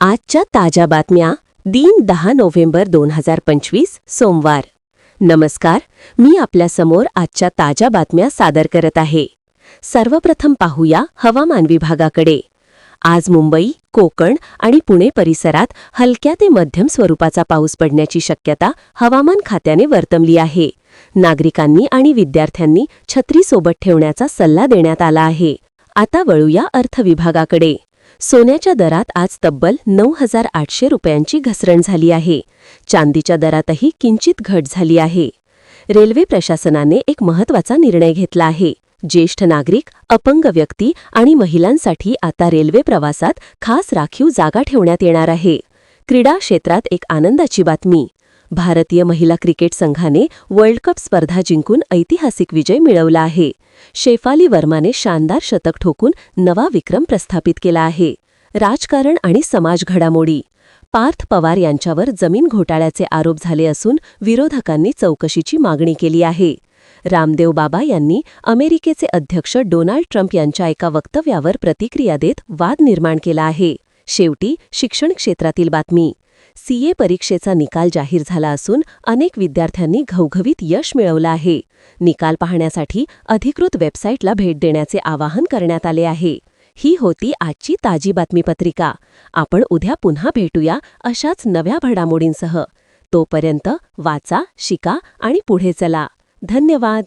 आजच्या ताज्या बातम्या दिन दहा नोव्हेंबर दोन हजार पंचवीस सोमवार. नमस्कार मी आपल्यासमोर आजच्या ताज्या बातम्या सादर करत आहे. सर्वप्रथम पाहूया हवामान विभागाकडे. आज मुंबई कोकण आणि पुणे परिसरात हलक्या ते मध्यम स्वरूपाचा पाऊस पडण्याची शक्यता हवामान खात्याने वर्तवली आहे. नागरिकांनी आणि विद्यार्थ्यांनी छत्री सोबत ठेवण्याचा सल्ला देण्यात आला आहे. आता वळूया अर्थविभागाकडे सोन्याच्या दरात आज तब्बल नऊ हजार आठशे रुपयांची घसरण झाली आहे. चांदीच्या दरातही किंचित घट झाली आहे. रेल्वे प्रशासनाने एक महत्त्वाचा निर्णय घेतला आहे. ज्येष्ठ नागरिक अपंग व्यक्ती आणि महिलांसाठी आता रेल्वे प्रवासात खास राखीव जागा ठेवण्यात येणार आहे. क्रीडा क्षेत्रात एक आनंदाची बातमी. भारतीय महिला क्रिकेट संघाने वर्ल्ड कप स्पर्धा जिंकून ऐतिहासिक विजय मिळवला आहे. शेफाली वर्माने शानदार शतक ठोकून नवा विक्रम प्रस्थापित केला आहे. राजकारण आणि समाज घडामोडी. पार्थ पवार यांच्यावर जमीन घोटाळ्याचे आरोप झाले असून विरोधकांनी चौकशीची मागणी केली आहे. रामदेव बाबा यांनी अमेरिकेचे अध्यक्ष डोनाल्ड ट्रम्प यांच्या एका वक्तव्यावर प्रतिक्रिया देत वाद निर्माण केला आहे. शेवटी शिक्षण क्षेत्रातील बातमी. सीए परीक्षेचा निकाल जाहीर झाला असून अनेक विद्यार्थ्यांनी घवघवीत यश मिळवलं आहे. निकाल पाहण्यासाठी अधिकृत वेबसाईटला भेट देण्याचे आवाहन करण्यात आले आहे. ही होती आजची ताजी बातमीपत्रिका. आपण उद्या पुन्हा भेटूया अशाच नव्या घडामोडींसह. तोपर्यंत वाचा शिका आणि पुढे चला. धन्यवाद.